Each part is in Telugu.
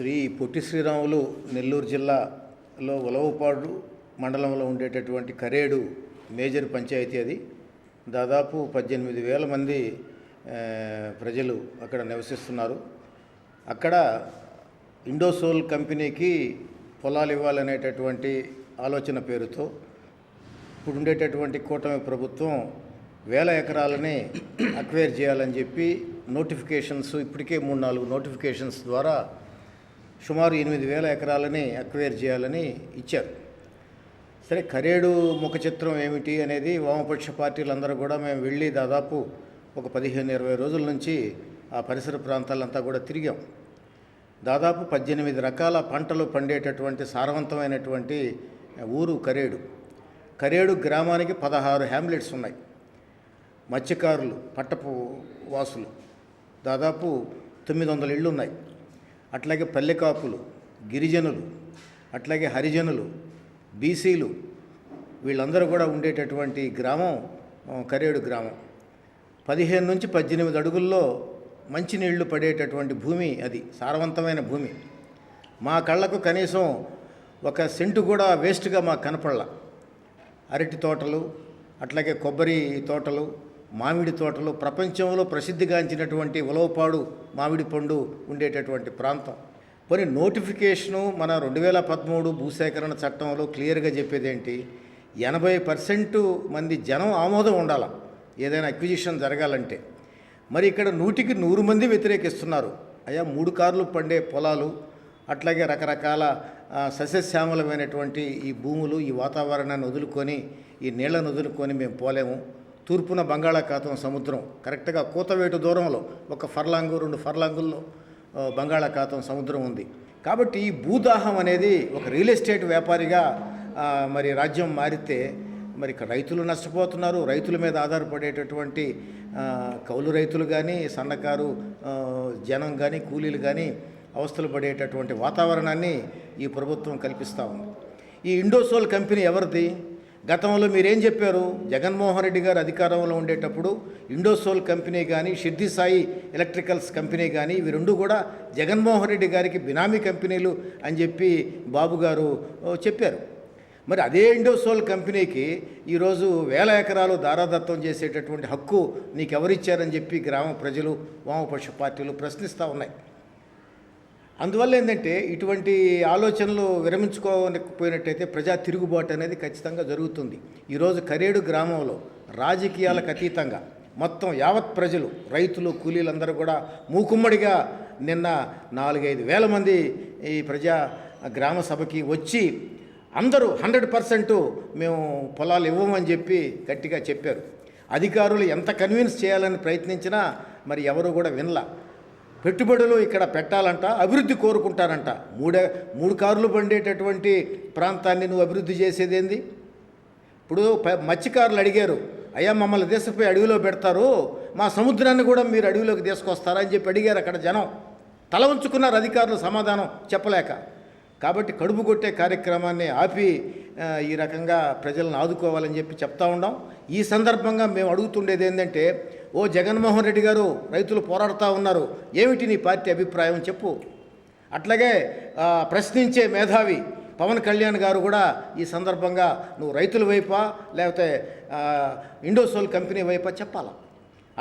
శ్రీ పొట్టి శ్రీరాములు నెల్లూరు జిల్లాలో ఉలవపాడు మండలంలో ఉండేటటువంటి కరేడు మేజర్ పంచాయతీ అది. దాదాపు పద్దెనిమిది వేల మంది ప్రజలు అక్కడ నివసిస్తున్నారు. అక్కడ ఇండోసోల్ కంపెనీకి పొలాలు ఇవ్వాలనేటటువంటి ఆలోచన పేరుతో ఇప్పుడు ఉండేటటువంటి కూటమి ప్రభుత్వం వేల ఎకరాలని అక్వైర్ చేయాలని చెప్పి నోటిఫికేషన్స్ ఇప్పటికే మూడు నాలుగు నోటిఫికేషన్స్ ద్వారా సుమారు ఎనిమిది వేల ఎకరాలని అక్వైర్ చేయాలని ఇచ్చారు. సరే కరేడు ముఖ చిత్రం ఏమిటి అనేది వామపక్ష పార్టీలందరూ కూడా మేము వెళ్ళి దాదాపు ఒక పదిహేను ఇరవై రోజుల నుంచి ఆ పరిసర ప్రాంతాలంతా కూడా తిరిగాం. దాదాపు పద్దెనిమిది రకాల పంటలు పండేటటువంటి సారవంతమైనటువంటి ఊరు కరేడు. కరేడు గ్రామానికి పదహారు హ్యామ్లెట్స్ ఉన్నాయి. మత్స్యకారులు పట్టపు వాసులు దాదాపు తొమ్మిది వందల ఇళ్ళు ఉన్నాయి. అట్లాగే పల్లెకాపులు గిరిజనులు అట్లాగే హరిజనులు బీసీలు వీళ్ళందరూ కూడా ఉండేటటువంటి గ్రామం కరేడు గ్రామం. పదిహేను నుంచి పద్దెనిమిది అడుగుల్లో మంచినీళ్ళు పడేటటువంటి భూమి అది సారవంతమైన భూమి. మా కళ్ళకు కనీసం ఒక సెంటు కూడా వేస్ట్గా మాకు కనపడలా. అరటి తోటలు అట్లాగే కొబ్బరి తోటలు మామిడి తోటలు ప్రపంచంలో ప్రసిద్ధిగాంచినటువంటి ఉలవపాడు మామిడి పండు ఉండేటటువంటి ప్రాంతం. మరి నోటిఫికేషను మన రెండు వేల పదమూడు భూసేకరణ చట్టంలో క్లియర్గా చెప్పేదేంటి? ఎనభై పర్సెంట్ మంది జనం ఆమోదం ఉండాలి ఏదైనా అక్విజిషన్ జరగాలంటే. మరి ఇక్కడ నూటికి నూరు మంది వ్యతిరేకిస్తున్నారు. అయ్యా మూడు కార్లు పండే పొలాలు అట్లాగే రకరకాల సస్యశ్యామలమైనటువంటి ఈ భూములు ఈ వాతావరణాన్ని వదులుకొని ఈ నీళ్ళను వదులుకొని మేము పోలేము. తూర్పున బంగాళాఖాతం సముద్రం. కరెక్ట్గా కూతవేటు దూరంలో ఒక ఫర్లాంగు రెండు ఫర్లాంగుల్లో బంగాళాఖాతం సముద్రం ఉంది. కాబట్టి ఈ భూదాహం అనేది ఒక రియల్ ఎస్టేట్ వ్యాపారిగా మరి రాజ్యం మారితే మరి ఇక్కడ రైతులు నష్టపోతున్నారు. రైతుల మీద ఆధారపడేటటువంటి కౌలు రైతులు కానీ సన్నకారు జనం కానీ కూలీలు కానీ అవస్థలు పడేటటువంటి వాతావరణాన్ని ఈ ప్రభుత్వం కల్పిస్తూ ఉంది. ఈ ఇండోసోల్ కంపెనీ ఎవరిది? గతంలో మీరేం చెప్పారు? జగన్మోహన్ రెడ్డి గారు అధికారంలో ఉండేటప్పుడు ఇండోసోల్ కంపెనీ కానీ షిర్ది సాయి ఎలక్ట్రికల్స్ కంపెనీ కానీ ఇవి రెండు కూడా జగన్మోహన్ రెడ్డి గారికి బినామీ కంపెనీలు అని చెప్పి బాబు గారు చెప్పారు. మరి అదే ఇండోసోల్ కంపెనీకి ఈరోజు వేల ఎకరాలు దారాదత్తం చేసేటటువంటి హక్కు నీకు ఎవరిచ్చారని చెప్పి గ్రామ ప్రజలు వామపక్ష పార్టీలు ప్రశ్నిస్తూ ఉన్నాయి. అందువల్ల ఏంటంటే ఇటువంటి ఆలోచనలు విరమించుకోకపోయినట్టయితే ప్రజా తిరుగుబాటు అనేది ఖచ్చితంగా జరుగుతుంది. ఈరోజు కరేడు గ్రామంలో రాజకీయాలకు అతీతంగా మొత్తం యావత్ ప్రజలు రైతులు కూలీలందరూ కూడా మూకుమ్మడిగా నిన్న నాలుగైదు వేల మంది ఈ ప్రజా గ్రామ సభకి వచ్చి అందరూ హండ్రెడ్ పర్సెంట్ మేము పొలాలు ఇవ్వమని చెప్పి గట్టిగా చెప్పారు. అధికారులు ఎంత కన్విన్స్ చేయాలని ప్రయత్నించినా మరి ఎవరు కూడా వినలా. పెట్టుబడులు ఇక్కడ పెట్టాలంట అభివృద్ధి కోరుకుంటారంట. మూడే మూడు కార్లు పండేటటువంటి ప్రాంతాన్ని నువ్వు అభివృద్ధి చేసేదేంది ఇప్పుడు మత్స్యకారులు అడిగారు. అయ్యా మమ్మల్ని దేశపై అడవిలో పెడతారు. మా సముద్రాన్ని కూడా మీరు అడవిలోకి తీసుకొస్తారా అని చెప్పి అడిగారు అక్కడ జనం. తల ఉంచుకున్నారు అధికారులు సమాధానం చెప్పలేక. కాబట్టి కడుపు కొట్టే కార్యక్రమాన్ని ఆపి ఈ రకంగా ప్రజలను ఆదుకోవాలని చెప్పి చెప్తా ఉన్నాం ఈ సందర్భంగా మేము అడుగుతుండేది ఏంటంటే ఓ జగన్మోహన్ రెడ్డి గారు రైతులు పోరాడుతూ ఉన్నారు. ఏమిటి నీ పార్టీ అభిప్రాయం చెప్పు. అట్లాగే ప్రశ్నించే మేధావి పవన్ కళ్యాణ్ గారు కూడా ఈ సందర్భంగా నువ్వు రైతుల వైపా లేకపోతే ఇండోసోల్ కంపెనీ వైపా చెప్పాలా?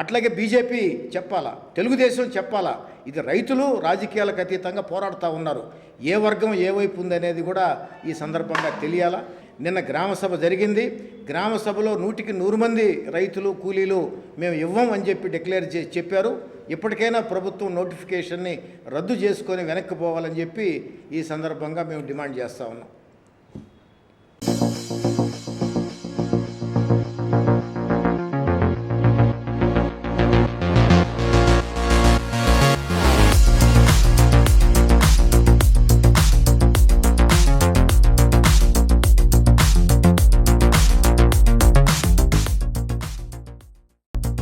అట్లాగే బీజేపీ చెప్పాలా? తెలుగుదేశం చెప్పాలా? ఇది రైతులు రాజకీయాలకు అతీతంగా పోరాడుతూ ఉన్నారు. ఏ వర్గం ఏ వైపు ఉందనేది కూడా ఈ సందర్భంగా తెలియాలా? నిన్న గ్రామసభ జరిగింది. గ్రామసభలో నూటికి నూరు మంది రైతులు కూలీలు మేము ఇవ్వం అని చెప్పి డిక్లేర్ చే చెప్పారు. ఇప్పటికైనా ప్రభుత్వం నోటిఫికేషన్ని రద్దు చేసుకొని వెనక్కి పోవాలని చెప్పి ఈ సందర్భంగా మేము డిమాండ్ చేస్తూ ఉన్నాం.